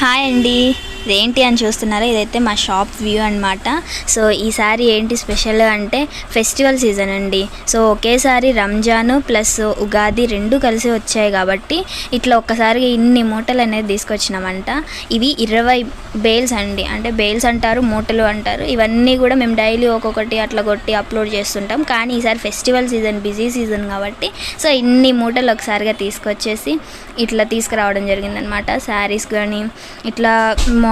Hi అండి. ఇదేంటి అని చూస్తున్నారా ఇదైతే మా షాప్ వ్యూ అనమాట సో ఈసారి ఏంటి స్పెషల్ అంటే ఫెస్టివల్ సీజన్ అండి. సో ఒకేసారి రంజాన్ ప్లస్ ఉగాది రెండు కలిసి వచ్చాయి కాబట్టి ఇట్లా ఒక్కసారిగా ఇన్ని మూటలు అనేది తీసుకొచ్చినామంట. ఇవి ఇరవై బేల్స్ అండి. అంటే బేల్స్ అంటారు మూటలు అంటారు. ఇవన్నీ కూడా మేము డైలీ ఒక్కొక్కటి అట్లా కొట్టి అప్లోడ్ చేస్తుంటాం. కానీ ఈసారి ఫెస్టివల్ సీజన్ బిజీ సీజన్ కాబట్టి సో ఇన్ని మూటలు ఒకసారిగా తీసుకొచ్చేసి ఇట్లా తీసుకురావడం జరిగిందనమాట శారీస్ కానీ ఇట్లా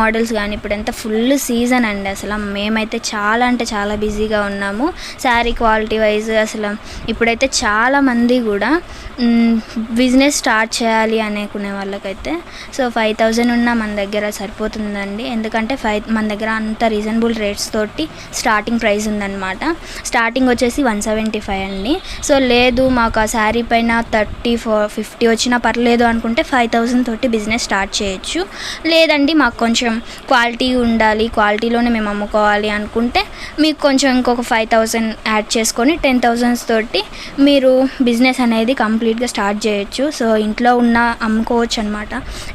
మోడల్స్ కానీ ఇప్పుడు ఎంత ఫుల్ సీజన్ అండి అసలు. మేమైతే చాలా అంటే చాలా బిజీగా ఉన్నాము. శారీ క్వాలిటీ వైజ్ అసలు ఇప్పుడైతే చాలా మంది కూడా బిజినెస్ స్టార్ట్ చేయాలి అనుకునే వాళ్ళకైతే. సో ఫైవ్ థౌజండ్ ఉన్న మన దగ్గర సరిపోతుందండి. ఎందుకంటే ఫైవ్ మన దగ్గర అంత రీజనబుల్ రేట్స్ తోటి స్టార్టింగ్ ప్రైస్ ఉందన్నమాట. స్టార్టింగ్ వచ్చేసి వన్ సెవెంటీ ఫైవ్ అండి. సో లేదు మాకు ఆ శారీ పైన థర్టీ ఫోర్ ఫిఫ్టీ వచ్చినా పర్లేదు అనుకుంటే ఫైవ్ థౌజండ్ తోటి బిజినెస్ స్టార్ట్ చేయొచ్చు. లేదండి మాకు కొంచెం కొంచెం క్వాలిటీ ఉండాలి క్వాలిటీలోనే మేము అమ్ముకోవాలి అనుకుంటే మీకు కొంచెం ఇంకొక ఫైవ్ థౌజండ్ యాడ్ చేసుకొని టెన్ థౌజండ్స్ తోటి మీరు బిజినెస్ అనేది కంప్లీట్గా స్టార్ట్ చేయొచ్చు. సో ఇంట్లో ఉన్న అమ్ముకోవచ్చు అనమాట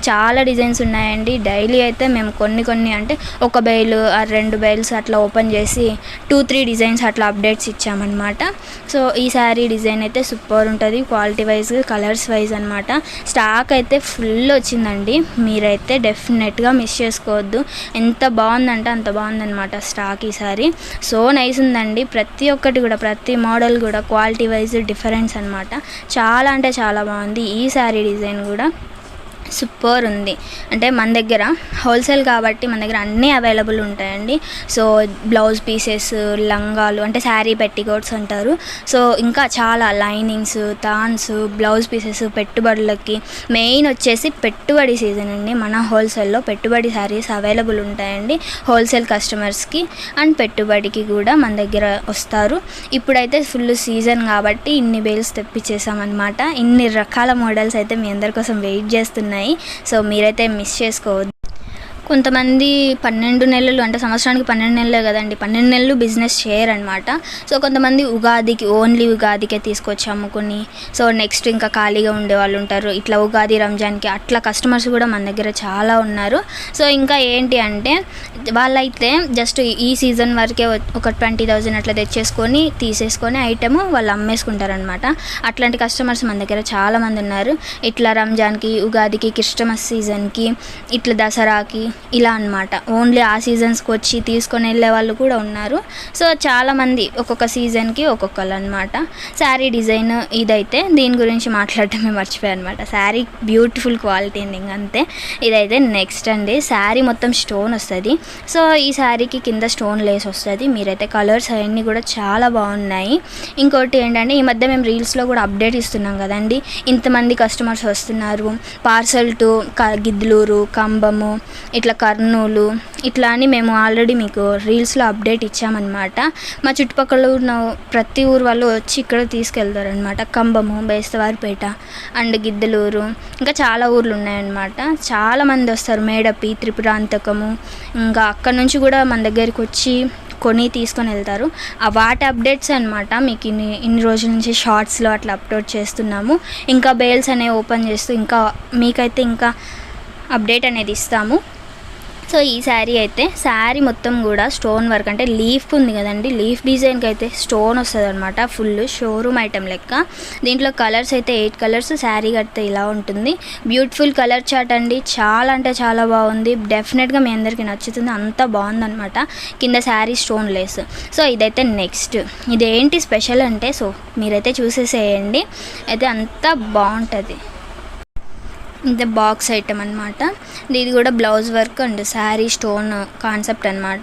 చాలా డిజైన్స్ ఉన్నాయండి. డైలీ అయితే మేము కొన్ని కొన్ని అంటే ఒక బెయిల్ ఆ రెండు బెయిల్స్ అట్లా ఓపెన్ చేసి టూ త్రీ డిజైన్స్ అట్లా అప్డేట్స్ ఇచ్చామన్నమాట. సో ఈ శారీ డిజైన్ అయితే సూపర్ ఉంటుంది. క్వాలిటీ వైజ్ కలర్స్ వైజ్ అనమాట స్టాక్ అయితే ఫుల్ వచ్చిందండి. మీరైతే డెఫినెట్గా మిస్ చేసుకో తీసుకోవద్దు. ఎంత బాగుందంటే అంత బాగుందనమాట స్టాక్ ఈసారి. సో నైస్ ఉందండి. ప్రతి ఒక్కటి కూడా ప్రతి మోడల్ కూడా క్వాలిటీ వైజ్ డిఫరెన్స్ అనమాట చాలా అంటే చాలా బాగుంది ఈ శారీ డిజైన్ కూడా. సూపర్ ఉంది. అంటే మన దగ్గర హోల్సేల్ కాబట్టి మన దగ్గర అన్నీ అవైలబుల్ ఉంటాయండి. సో బ్లౌజ్ పీసెస్ లంగాలు అంటే శారీ పెట్టికోట్స్ అంటారు. సో ఇంకా చాలా లైనింగ్స్ తాన్స్ బ్లౌజ్ పీసెస్ పెట్టుబడులకి మెయిన్ వచ్చేసి పెట్టుబడి సీజన్ అండి. మన హోల్సేల్లో పెట్టుబడి శారీస్ అవైలబుల్ ఉంటాయండి. హోల్సేల్ కస్టమర్స్కి అండ్ పెట్టుబడికి కూడా మన దగ్గర వస్తారు. ఇప్పుడైతే ఫుల్ సీజన్ కాబట్టి ఇన్ని బేల్స్ తెప్పించేసామన్నమాట ఇన్ని రకాల మోడల్స్ అయితే మీ అందరి కోసం వెయిట్ చేస్తున్నాయి. సో మీరైతే మిస్ చేసుకోవద్దు. కొంతమంది పన్నెండు నెలలు అంటే సంవత్సరానికి పన్నెండు నెలలే కదండి పన్నెండు నెలలు బిజినెస్ చేయరనమాట సో కొంతమంది ఉగాదికి ఓన్లీ ఉగాదికే తీసుకొచ్చి అమ్ముకుని సో నెక్స్ట్ ఇంకా ఖాళీగా ఉండే వాళ్ళు ఉంటారు. ఇట్లా ఉగాది రంజాన్కి అట్లా కస్టమర్స్ కూడా మన దగ్గర చాలా ఉన్నారు. సో ఇంకా ఏంటి అంటే వాళ్ళైతే జస్ట్ ఈ సీజన్ వరకే ఒక ట్వంటీ థౌజండ్ అట్లా తెచ్చేసుకొని తీసేసుకొని ఐటమ్ వాళ్ళు అమ్మేసుకుంటారనమాట అట్లాంటి కస్టమర్స్ మన దగ్గర చాలామంది ఉన్నారు. ఇట్లా రంజాన్కి ఉగాదికి క్రిస్టమస్ సీజన్కి ఇట్లా దసరాకి ఇలా అన్నమాట. ఓన్లీ ఆ సీజన్స్కి వచ్చి తీసుకొని వెళ్ళే వాళ్ళు కూడా ఉన్నారు. సో చాలామంది ఒక్కొక్క సీజన్కి ఒక్కొక్కరు అనమాట శారీ డిజైన్ ఇదైతే దీని గురించి మాట్లాడటమే మర్చిపోయాను అనమాట శారీ బ్యూటిఫుల్ క్వాలిటీ అండి అంతే. ఇదైతే నెక్స్ట్ అండి. శారీ మొత్తం స్టోన్ వస్తుంది. సో ఈ శారీకి కింద స్టోన్ లేస్ వస్తుంది. మీరైతే కలర్స్ అవన్నీ కూడా చాలా బాగున్నాయి. ఇంకోటి ఏంటంటే ఈ మధ్య మేము రీల్స్లో కూడా అప్డేట్ ఇస్తున్నాం కదండి. ఇంతమంది కస్టమర్స్ వస్తున్నారు. పార్సల్ టు గిద్లూరు గిద్దలూరు కంబము ఇట్లా కర్నూలు ఇట్లా అని మేము ఆల్రెడీ మీకు రీల్స్లో అప్డేట్ ఇచ్చామన్నమాట. మా చుట్టుపక్కల ఉన్న ప్రతి ఊరు వాళ్ళు వచ్చి ఇక్కడ తీసుకెళ్తారనమాట కంబము బేస్తవారిపేట అండ్ గిద్దలూరు. ఇంకా చాలా ఊర్లు ఉన్నాయన్నమాట. చాలా మంది వస్తారు. మేడపి త్రిపురాంతకము. ఇంకా అక్కడ నుంచి కూడా మన దగ్గరికి వచ్చి కొని తీసుకొని వెళ్తారు. ఆ వాటి అప్డేట్స్ అనమాట మీకు ఇన్ని ఇన్ని రోజుల నుంచి షార్ట్స్లో అట్లా అప్లోడ్ చేస్తున్నాము. ఇంకా బేల్స్ అనేవి ఓపెన్ చేస్తూ ఇంకా మీకైతే ఇంకా అప్డేట్ అనేది ఇస్తాము. సో ఈ శారీ అయితే శారీ మొత్తం కూడా స్టోన్ వర్క్ అంటే లీఫ్ ఉంది కదండి లీఫ్ డిజైన్కి అయితే స్టోన్ వస్తుంది అనమాట ఫుల్ షోరూమ్ ఐటమ్ లెక్క. దీంట్లో కలర్స్ అయితే ఎయిట్ కలర్స్ శారీ కడితే ఇలా ఉంటుంది. బ్యూటిఫుల్ కలర్ చాట్ అండి చాలా అంటే చాలా బాగుంది. డెఫినెట్గా మీ అందరికీ నచ్చుతుంది అంత బాగుందనమాట కింద శారీ స్టోన్ లేస్. సో ఇదైతే నెక్స్ట్. ఇదేంటి స్పెషల్ అంటే సో మీరైతే చూసేసేయండి. అయితే అంత బాగుంటుంది. ఇది బాక్స్ ఐటమ్ అనమాట ఇది కూడా blouse work and saree stone concept అనమాట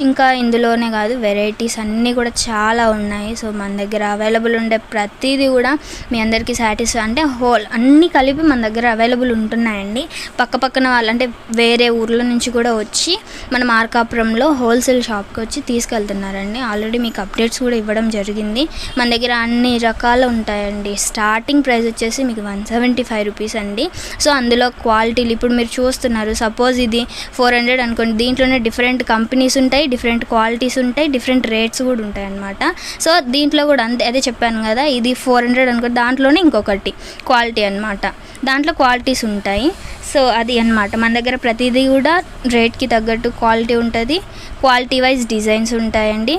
ఇంకా ఇందులోనే కాదు వెరైటీస్ అన్నీ కూడా చాలా ఉన్నాయి. సో మన దగ్గర అవైలబుల్ ఉండే ప్రతిదీ కూడా మీ అందరికీ సాటిస్ఫై అంటే హోల్ అన్నీ కలిపి మన దగ్గర అవైలబుల్ ఉంటున్నాయండి. పక్క పక్కన వాళ్ళు అంటే వేరే ఊర్ల నుంచి కూడా వచ్చి మన మార్కాపురంలో హోల్సేల్ షాప్కి వచ్చి తీసుకెళ్తున్నారండి. ఆల్రెడీ మీకు అప్డేట్స్ కూడా ఇవ్వడం జరిగింది. మన దగ్గర అన్ని రకాలు ఉంటాయండి. స్టార్టింగ్ ప్రైస్ వచ్చేసి మీకు వన్ సెవెంటీ ఫైవ్ రూపీస్ అండి. సో అందులో క్వాలిటీలు ఇప్పుడు మీరు చూస్తున్నారు. సపోజ్ ఇది ఫోర్ హండ్రెడ్ అనుకోండి. దీంట్లోనే డిఫరెంట్ కంపెనీస్ ఉంటాయి డిఫరెంట్ క్వాలిటీస్ ఉంటాయి డిఫరెంట్ రేట్స్ కూడా ఉంటాయి అన్నమాట. సో దీంట్లో కూడా అంతే అదే చెప్పాను కదా ఇది ఫోర్ హండ్రెడ్ అనుకోండి. దాంట్లోనే ఇంకొకటి క్వాలిటీ అన్నమాట. దాంట్లో క్వాలిటీస్ ఉంటాయి. సో అది అన్నమాట. మన దగ్గర ప్రతిదీ కూడా రేట్కి తగ్గట్టు క్వాలిటీ ఉంటుంది. క్వాలిటీ వైజ్ డిజైన్స్ ఉంటాయండి.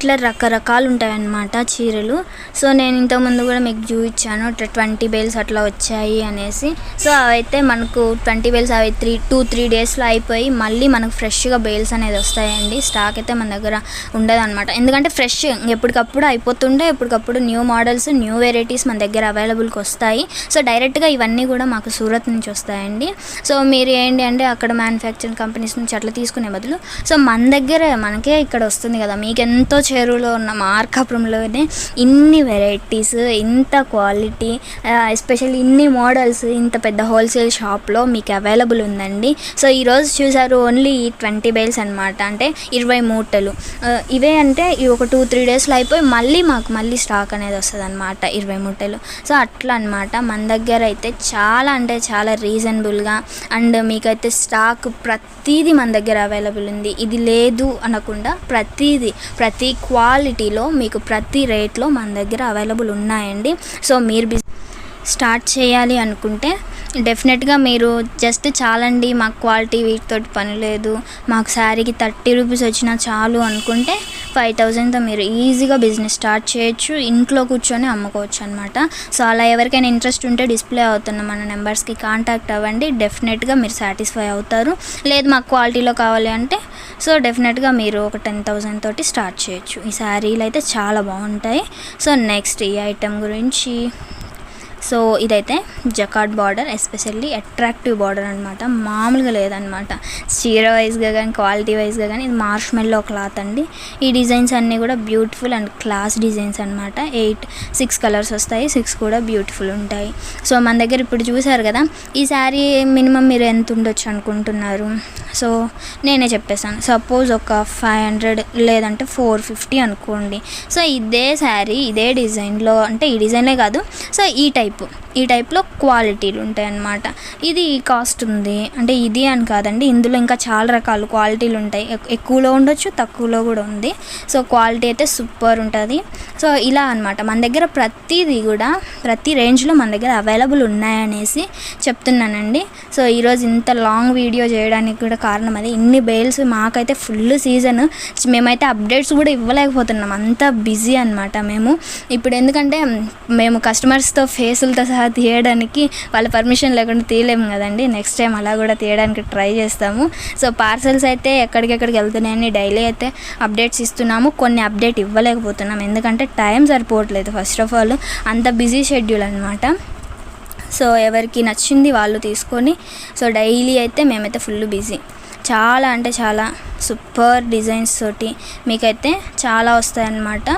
ఇట్లా రకరకాలు ఉంటాయన్నమాట చీరలు. సో నేను ఇంతకుముందు కూడా మీకు చూపించాను. ఇట్లా ట్వంటీ బేల్స్ అట్లా వచ్చాయి అనేసి. సో అవైతే మనకు ట్వంటీ బేల్స్ అవి త్రీ టూ త్రీ డేస్లో అయిపోయి మళ్ళీ మనకు ఫ్రెష్గా బేల్స్ అనేది వస్తాయండి. స్టాక్ అయితే మన దగ్గర ఉండదు అనమాట ఎందుకంటే ఫ్రెష్ ఎప్పటికప్పుడు అయిపోతుండే ఎప్పటికప్పుడు న్యూ మోడల్స్ న్యూ వెరైటీస్ మన దగ్గర అవైలబుల్కి వస్తాయి. సో డైరెక్ట్గా ఇవన్నీ కూడా మాకు సూరత్ నుంచి వస్తాయండి. సో మీరు ఏంటి అంటే అక్కడ మ్యానుఫ్యాక్చరింగ్ కంపెనీస్ నుంచి అట్లా తీసుకునే బదులు. సో మన దగ్గర మనకే ఇక్కడ వస్తుంది కదా. మీకు ఎంతో చెరువులో ఉన్న మార్కాపురంలోనే ఇన్ని వెరైటీస్ ఇంత క్వాలిటీ ఎస్పెషల్లీ ఇన్ని మోడల్స్ ఇంత పెద్ద హోల్సేల్ షాప్లో మీకు అవైలబుల్ ఉందండి. సో ఈరోజు చూసారు ఓన్లీ ట్వంటీ బైల్స్ అనమాట అంటే ఇరవై మూటలు. ఇవే అంటే ఇవి ఒక టూ త్రీ డేస్లో అయిపోయి మళ్ళీ మాకు మళ్ళీ స్టాక్ అనేది వస్తుంది అనమాట ఇరవై మూటలు. సో అట్లా అనమాట మన దగ్గర అయితే చాలా అంటే చాలా రీజనబుల్గా అండ్ మీకైతే స్టాక్ ప్రతిదీ మన దగ్గర అవైలబుల్ ఉంది. ఇది లేదు అనకుండా ప్రతిదీ ప్రతి క్వాలిటీలో మీకు ప్రతి రేట్లో మన దగ్గర అవైలబుల్ ఉన్నాయండి. సో మీరు స్టార్ట్ చేయాలి అనుకుంటే డెఫినెట్గా మీరు జస్ట్ చాలండి మాకు క్వాలిటీ వీటితోటి పని లేదు మాకు శారీకి థర్టీ రూపీస్ వచ్చినా చాలు అనుకుంటే ఫైవ్ థౌజండ్తో మీరు ఈజీగా బిజినెస్ స్టార్ట్ చేయొచ్చు. ఇంట్లో కూర్చొని అమ్ముకోవచ్చు అనమాట సో అలా ఎవరికైనా ఇంట్రెస్ట్ ఉంటే డిస్ప్లే అవుతున్న మన నెంబర్స్కి కాంటాక్ట్ అవ్వండి. డెఫినెట్గా మీరు సాటిస్ఫై అవుతారు. లేదు మాకు క్వాలిటీలో కావాలి అంటే సో డెఫినెట్గా మీరు ఒక టెన్ థౌజండ్ తోటి స్టార్ట్ చేయొచ్చు. ఈ శారీలు అయితే చాలా బాగుంటాయి. సో నెక్స్ట్ ఈ ఐటెం గురించి సో ఇదైతే jacquard border especially attractive border అనమాట మామూలుగా లేదనమాట చీర వైజ్గా కానీ క్వాలిటీ వైజ్గా కానీ ఇది మార్ష్ మెల్లో క్లాత్ అండి. ఈ డిజైన్స్ అన్నీ కూడా బ్యూటిఫుల్ అండ్ క్లాస్ డిజైన్స్ అనమాట ఎయిట్ సిక్స్ కలర్స్ వస్తాయి సిక్స్ కూడా బ్యూటిఫుల్ ఉంటాయి. సో మన దగ్గర ఇప్పుడు చూసారు కదా ఈ శారీ మినిమం మీరు ఎంత ఉండొచ్చు అనుకుంటున్నారు? సో నేనే చెప్పేసాను సపోజ్ ఒక ఫైవ్ హండ్రెడ్ లేదంటే ఫోర్ ఫిఫ్టీ అనుకోండి. సో ఇదే శారీ ఇదే డిజైన్లో అంటే ఈ డిజైనే కాదు. సో ఈ టైప్ type ఈ టైప్లో క్వాలిటీలు ఉంటాయి అన్నమాట. ఇది కాస్ట్ ఉంది. అంటే ఇది అని కాదండి. ఇందులో ఇంకా చాలా రకాల క్వాలిటీలు ఉంటాయి. ఎక్కువలో ఉండొచ్చు తక్కువలో కూడా ఉంది. సో క్వాలిటీ అయితే సూపర్ ఉంటుంది. సో ఇలా అన్నమాట. మన దగ్గర ప్రతిదీ కూడా ప్రతి రేంజ్లో మన దగ్గర అవైలబుల్ ఉన్నాయనేసి చెప్తున్నానండి. సో ఈరోజు ఇంత లాంగ్ వీడియో చేయడానికి కూడా కారణం అది. ఇన్ని బెయిల్స్ మాకైతే ఫుల్ సీజన్ మేమైతే అప్డేట్స్ కూడా ఇవ్వలేకపోతున్నాం. అంత బిజీ అనమాట మేము. ఇప్పుడు ఎందుకంటే మేము కస్టమర్స్తో ఫేసులతో సహా తీయడానికి వాళ్ళ పర్మిషన్ లేకుండా తీయలేము కదండి. నెక్స్ట్ టైం అలా కూడా తీయడానికి ట్రై చేస్తాము. సో పార్సల్స్ అయితే ఎక్కడికెక్కడికి వెళ్తున్నాయని డైలీ అయితే అప్డేట్స్ ఇస్తున్నాము. కొన్ని అప్డేట్ ఇవ్వలేకపోతున్నాం ఎందుకంటే టైం సరిపోవట్లేదు. ఫస్ట్ ఆఫ్ ఆల్ అంత బిజీ షెడ్యూల్ అనమాట సో ఎవరికి నచ్చింది వాళ్ళు తీసుకొని సో డైలీ అయితే మేమైతే ఫుల్ బిజీ చాలా అంటే చాలా సూపర్ డిజైన్స్ తోటి మీకైతే చాలా వస్తాయన్నమాట.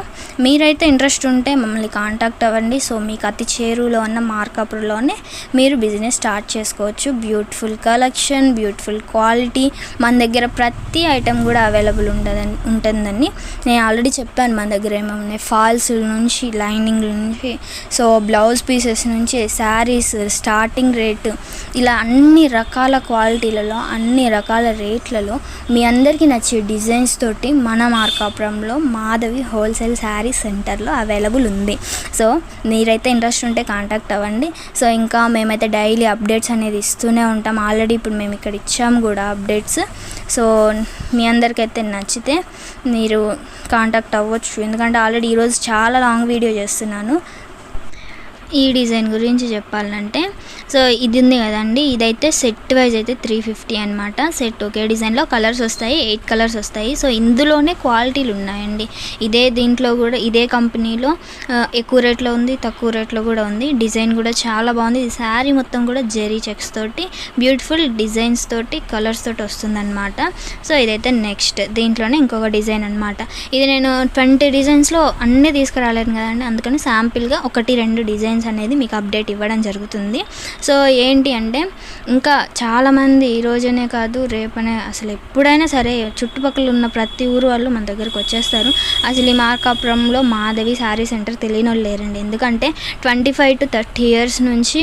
మీరైతే ఇంట్రెస్ట్ ఉంటే మమ్మల్ని కాంటాక్ట్ అవ్వండి. సో మీకు అతి చేరువలో ఉన్న మార్కాపురంలోనే మీరు బిజినెస్ స్టార్ట్ చేసుకోవచ్చు. బ్యూటిఫుల్ కలెక్షన్ బ్యూటిఫుల్ క్వాలిటీ మన దగ్గర ప్రతి ఐటెం కూడా అవైలబుల్ ఉండదని ఉంటుందని నేను ఆల్రెడీ చెప్పాను మన దగ్గర ఏమేమి ఫాల్స్ నుంచి లైనింగ్ నుంచి సో బ్లౌజ్ పీసెస్ నుంచి శారీస్ స్టార్టింగ్ రేటు ఇలా అన్ని రకాల క్వాలిటీలలో అన్ని రకాల రేట్లలో మీ అందరికీ నచ్చే డిజైన్స్ తోటి మన మార్కాపురంలో మాధవి హోల్సేల్ శారీ సెంటర్లో అవైలబుల్ ఉంది. సో మీరైతే ఇంట్రెస్ట్ ఉంటే కాంటాక్ట్ అవ్వండి. సో ఇంకా మేమైతే డైలీ అప్డేట్స్ అనేది ఇస్తూనే ఉంటాం. ఆల్రెడీ ఇప్పుడు మేము ఇక్కడ ఇచ్చాము కూడా అప్డేట్స్. సో మీ అందరికైతే నచ్చితే మీరు కాంటాక్ట్ అవ్వచ్చు. ఎందుకంటే ఆల్రెడీ ఈరోజు చాలా లాంగ్ వీడియో చేస్తున్నాను. ఈ డిజైన్ గురించి చెప్పాలంటే సో ఇది ఉంది కదండి ఇదైతే సెట్ వైజ్ అయితే త్రీ ఫిఫ్టీ అనమాట సెట్ ఒకే డిజైన్లో కలర్స్ వస్తాయి ఎయిట్ కలర్స్ వస్తాయి. సో ఇందులోనే క్వాలిటీలు ఉన్నాయండి. ఇదే దీంట్లో కూడా ఇదే కంపెనీలో ఎక్కువ రేట్లో ఉంది తక్కువ రేట్లో కూడా ఉంది. డిజైన్ కూడా చాలా బాగుంది. ఇది శారీ మొత్తం కూడా జెరీ చెక్స్ తోటి బ్యూటిఫుల్ డిజైన్స్ తోటి కలర్స్ తోటి వస్తుందన్నమాట. సో ఇదైతే నెక్స్ట్ దీంట్లోనే ఇంకొక డిజైన్ అనమాట ఇది నేను ట్వంటీ డిజైన్స్లో అన్నీ తీసుకురాలేను కదండి అందుకని శాంపిల్గా ఒకటి రెండు డిజైన్స్ అనేది మీకు అప్డేట్ ఇవ్వడం జరుగుతుంది. సో ఏంటి అంటే ఇంకా చాలామంది ఈ రోజనే కాదు రేపనే అసలు ఎప్పుడైనా సరే చుట్టుపక్కల ఉన్న ప్రతి ఊరు వాళ్ళు మన దగ్గరకు వచ్చేస్తారు. అసలు ఈ మార్కాపురంలో మాధవి శారీ సెంటర్ తెలియని వాళ్ళు లేరండి. ఎందుకంటే twenty five to thirty years నుంచి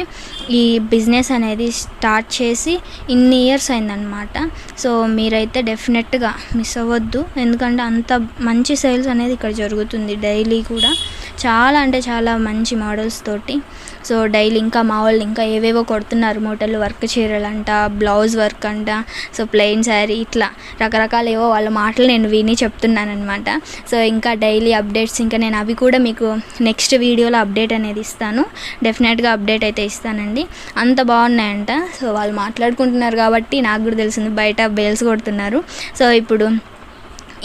ఈ బిజినెస్ అనేది స్టార్ట్ చేసి ఇన్ని ఇయర్స్ అయిందనమాట సో మీరైతే డెఫినెట్గా మిస్ అవ్వద్దు. ఎందుకంటే అంత మంచి సేల్స్ అనేది ఇక్కడ జరుగుతుంది డైలీ కూడా. చాలా అంటే చాలా మంచి మోడల్స్ తోటి. సో డైలీ ఇంకా మా వాళ్ళు ఇంకా ఏవేవో కొడుతున్నారు మూటలు వర్క్ చీరలంట బ్లౌజ్ వర్క్ అంట సో ప్లెయిన్ శారీ ఇట్లా. రకరకాల ఏవో వాళ్ళ మాటలు నేను విని చెప్తున్నాను అనమాట సో ఇంకా డైలీ అప్డేట్స్ ఇంకా నేను అవి కూడా మీకు నెక్స్ట్ వీడియోలో అప్డేట్ అనేది ఇస్తాను. డెఫినెట్గా అప్డేట్ అయితే ఇస్తానండి. అంత బాగున్నాయంట. సో వాళ్ళు మాట్లాడుకుంటున్నారు కాబట్టి నాకు కూడా తెలిసింది బయట బేల్స్ కొడుతున్నారు. సో ఇప్పుడు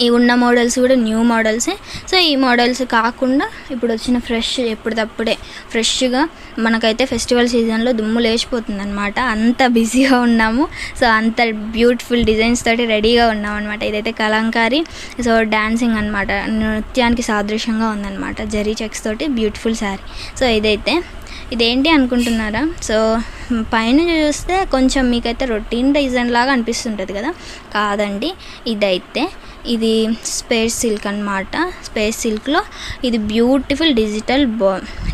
ఈ ఉన్న మోడల్స్ కూడా న్యూ మోడల్సే. సో ఈ మోడల్స్ కాకుండా ఇప్పుడు వచ్చిన ఫ్రెష్ ఎప్పటికప్పుడే ఫ్రెష్గా మనకైతే ఫెస్టివల్ సీజన్లో దుమ్ము లేచిపోతుంది అనమాట అంత బిజీగా ఉన్నాము. సో అంత బ్యూటిఫుల్ డిజైన్స్ తోటి రెడీగా ఉన్నాం అనమాట ఇదైతే కలంకారీ సో డ్యాన్సింగ్ అనమాట నృత్యానికి సాదృశ్యంగా ఉందన్నమాట. జరీ చెక్స్ తోటి బ్యూటిఫుల్ శారీ. సో ఇదైతే ఇదేంటి అనుకుంటున్నారా? సో పైన చూస్తే కొంచెం మీకైతే రొటీన్ డిజైన్ లాగా అనిపిస్తుంటుంది కదా? కాదండి. ఇదైతే ఇది స్పేస్ సిల్క్ అనమాట స్పేస్ సిల్క్లో ఇది బ్యూటిఫుల్ డిజిటల్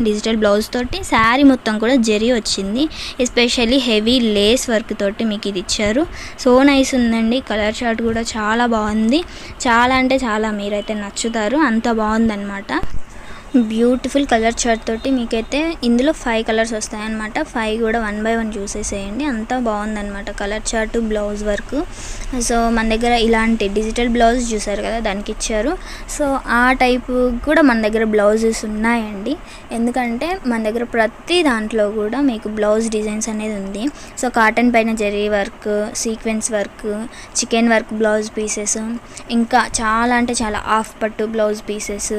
డిజిటల్ బ్లౌజ్ తోటి శారీ మొత్తం కూడా జరీ వచ్చింది. ఎస్పెషల్లీ హెవీ లేస్ వర్క్ తోటి మీకు ఇది ఇచ్చారు. సో నైస్ ఉందండి. కలర్ షార్ట్ కూడా చాలా బాగుంది. చాలా అంటే చాలా మీరైతే నచ్చుతారు. అంత బాగుందన్నమాట. బ్యూటిఫుల్ కలర్ షర్ట్ తోటి మీకైతే ఇందులో ఫైవ్ కలర్స్ వస్తాయన్నమాట. ఫైవ్ కూడా వన్ బై వన్ చూసేసేయండి. అంతా బాగుందన్నమాట colour chart blouse work. So మన దగ్గర ఇలాంటి డిజిటల్ బ్లౌజ్ చూసారు కదా దానికి ఇచ్చారు సో ఆ టైపు కూడా మన దగ్గర బ్లౌజెస్ ఉన్నాయండి. ఎందుకంటే మన దగ్గర ప్రతి దాంట్లో కూడా మీకు బ్లౌజ్ డిజైన్స్ అనేది ఉంది. సో కాటన్ పైన zari work sequence work chikan work blouse pieces ఇంకా చాలా అంటే చాలా ఆఫ్ పట్టు blouse pieces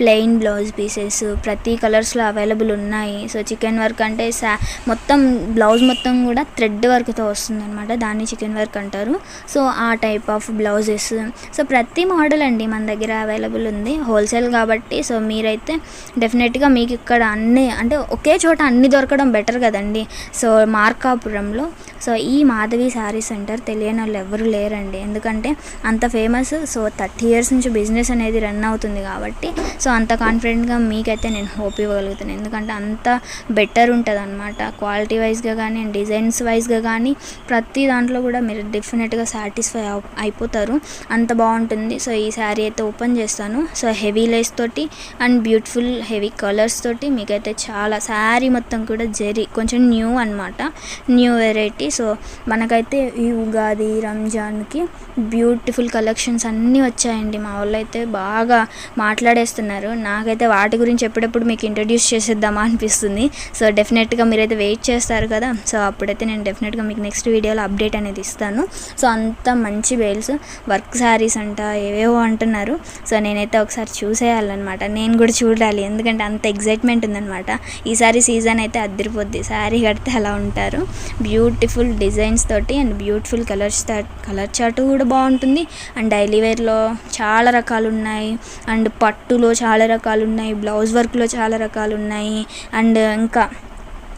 plain blouse pieces ప్రతి కలర్స్లో అవైలబుల్ ఉన్నాయి. సో చికెన్ వర్క్ అంటే సా మొత్తం బ్లౌజ్ మొత్తం కూడా థ్రెడ్ వర్క్తో వస్తుంది అనమాట దాన్ని చికెన్ వర్క్ అంటారు. సో ఆ టైప్ ఆఫ్ బ్లౌజెస్. సో ప్రతి మోడల్ అండి మన దగ్గర అవైలబుల్ ఉంది. హోల్సేల్ కాబట్టి సో మీరైతే డెఫినెట్గా మీకు ఇక్కడ అన్ని అంటే ఒకే చోట అన్ని దొరకడం బెటర్ కదండి. సో మార్కాపురంలో సో ఈ మాధవి శారీ సెంటర్ తెలియని వాళ్ళు ఎవరు లేరండి. ఎందుకంటే అంత ఫేమస్ సో థర్టీ ఇయర్స్ నుంచి బిజినెస్ అనేది రన్ అవుతుంది కాబట్టి సో అంత కాన్ఫిడెంట్ కాన్ఫిడెంట్గా మీకైతే నేను హోప్ ఇవ్వగలుగుతాను. ఎందుకంటే అంత బెటర్ ఉంటుంది అనమాట క్వాలిటీ వైజ్గా కానీ డిజైన్స్ వైజ్గా కానీ ప్రతి దాంట్లో కూడా మీరు డెఫినెట్గా సాటిస్ఫై అయిపోతారు. అంత బాగుంటుంది. సో ఈ శారీ అయితే ఓపెన్ చేస్తాను. సో హెవీ లేస్ తోటి అండ్ బ్యూటిఫుల్ హెవీ కలర్స్ తోటి మీకైతే చాలా శారీ మొత్తం కూడా జరీ కొంచెం న్యూ అనమాట న్యూ వెరైటీ సో మనకైతే ఈ ఉగాది రంజాన్కి బ్యూటిఫుల్ కలెక్షన్స్ అన్నీ వచ్చాయండి. మా వాళ్ళు అయితే బాగా మాట్లాడేస్తున్నారు. నాకైతే వాటి గురించి ఎప్పుడప్పుడు మీకు ఇంట్రడ్యూస్ చేసేద్దామా అనిపిస్తుంది. సో డెఫినెట్గా మీరైతే వెయిట్ చేస్తారు కదా. సో అప్పుడైతే నేను డెఫినెట్గా మీకు నెక్స్ట్ వీడియోలో అప్డేట్ అనేది ఇస్తాను. సో అంత మంచి బేల్స్ వర్క్ శారీస్ అంట ఏవేవో అంటున్నారు. సో నేనైతే ఒకసారి చూసేయాలన్నమాట. నేను కూడా చూడాలి. ఎందుకంటే అంత ఎగ్జైట్మెంట్ ఉందన్నమాట. ఈసారి సీజన్ అయితే అద్దరిపోద్ది శారీ కడితే అలా ఉంటారు. బ్యూటిఫుల్ డిజైన్స్ తోటి and beautiful colours colour chart కూడా బాగుంటుంది. అండ్ డైలీ వేర్లో చాలా రకాలు ఉన్నాయి. అండ్ పట్టులో చాలా రకాలు ఉన్నాయి. బ్లౌజ్ వర్క్లో చాలా రకాలు ఉన్నాయి అండ్ ఇంకా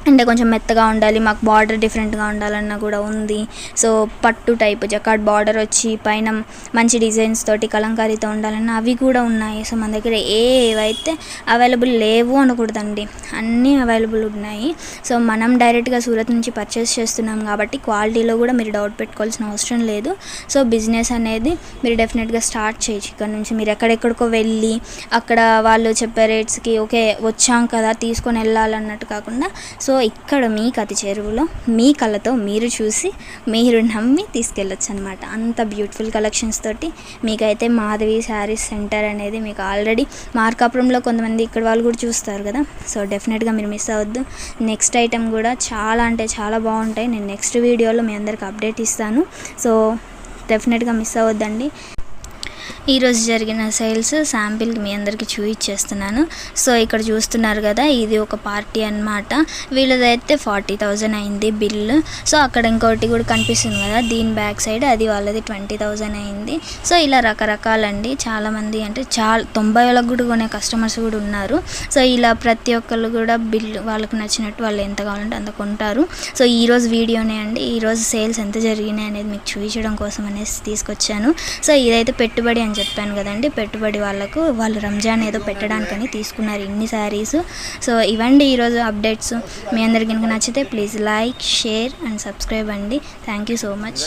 అంటే కొంచెం మెత్తగా ఉండాలి మాకు బార్డర్ డిఫరెంట్గా ఉండాలన్న కూడా ఉంది. సో పట్టు టైప్ జకాట్ బార్డర్ వచ్చి పైన మంచి డిజైన్స్ తోటి కలంకారీతో ఉండాలన్న అవి కూడా ఉన్నాయి. సో మన దగ్గర ఏవైతే అవైలబుల్ లేవు అనకూడదండి. అన్నీ అవైలబుల్ ఉన్నాయి. సో మనం డైరెక్ట్గా సూరత్ నుంచి పర్చేస్ చేస్తున్నాం కాబట్టి క్వాలిటీలో కూడా మీరు డౌట్ పెట్టుకోవాల్సిన అవసరం లేదు. సో బిజినెస్ అనేది మీరు డెఫినెట్గా స్టార్ట్ చేయొచ్చు. ఇక్కడ నుంచి మీరు ఎక్కడెక్కడికో వెళ్ళి అక్కడ వాళ్ళు చెప్పే రేట్స్కి ఓకే వచ్చాం కదా తీసుకొని వెళ్ళాలన్నట్టు కాకుండా సో సో ఇక్కడ మీ కతి చెరువులో మీ కళ్ళతో మీరు చూసి మీరు నమ్మి తీసుకెళ్ళొచ్చు అనమాట అంత బ్యూటిఫుల్ కలెక్షన్స్ తోటి మీకైతే మాధవి శారీస్ సెంటర్ అనేది మీకు ఆల్రెడీ మార్కాపురంలో కొంతమంది ఇక్కడ వాళ్ళు కూడా చూస్తారు కదా. సో డెఫినెట్గా మీరు మిస్ అవ్వద్దు. నెక్స్ట్ ఐటెం కూడా చాలా అంటే చాలా బాగుంటాయి. నేను నెక్స్ట్ వీడియోలో మీ అందరికి అప్డేట్ ఇస్తాను. సో డెఫినెట్గా మిస్ అవ్వద్దండి. ఈరోజు జరిగిన సేల్స్ శాంపిల్ మీ అందరికీ చూపించేస్తున్నాను సో ఇక్కడ చూస్తున్నారు కదా ఇది ఒక పార్టీ అన్నమాట. వీళ్ళదైతే ఫార్టీ థౌజండ్ అయింది బిల్లు. సో అక్కడ ఇంకోటి కూడా కనిపిస్తుంది కదా దీని బ్యాక్ సైడ్ అది వాళ్ళది ట్వంటీ థౌజండ్ అయింది. సో ఇలా రకరకాలండి. చాలామంది అంటే చాలా తొంభై వేలకు కూడా కొనే కస్టమర్స్ కూడా ఉన్నారు. సో ఇలా ప్రతి ఒక్కళ్ళు కూడా బిల్ వాళ్ళకి నచ్చినట్టు వాళ్ళు ఎంత కావాలంటే అంత కొంటారు. సో ఈరోజు వీడియోనే అండి. ఈరోజు సేల్స్ ఎంత జరిగినాయి అనేది మీకు చూపించడం కోసం అనేసి తీసుకొచ్చాను. సో ఇదైతే పెట్టుబడి అని చెప్పాను కదండి. పెట్టుబడి వాళ్ళకు వాళ్ళు రంజాన్ ఏదో పెట్టడానికని తీసుకున్నారు ఇన్ని శారీస్ సో ఇవండి ఈరోజు అప్డేట్స్. మీ అందరికి కనుక నచ్చితే please like share and subscribe అండి. Thank you so much.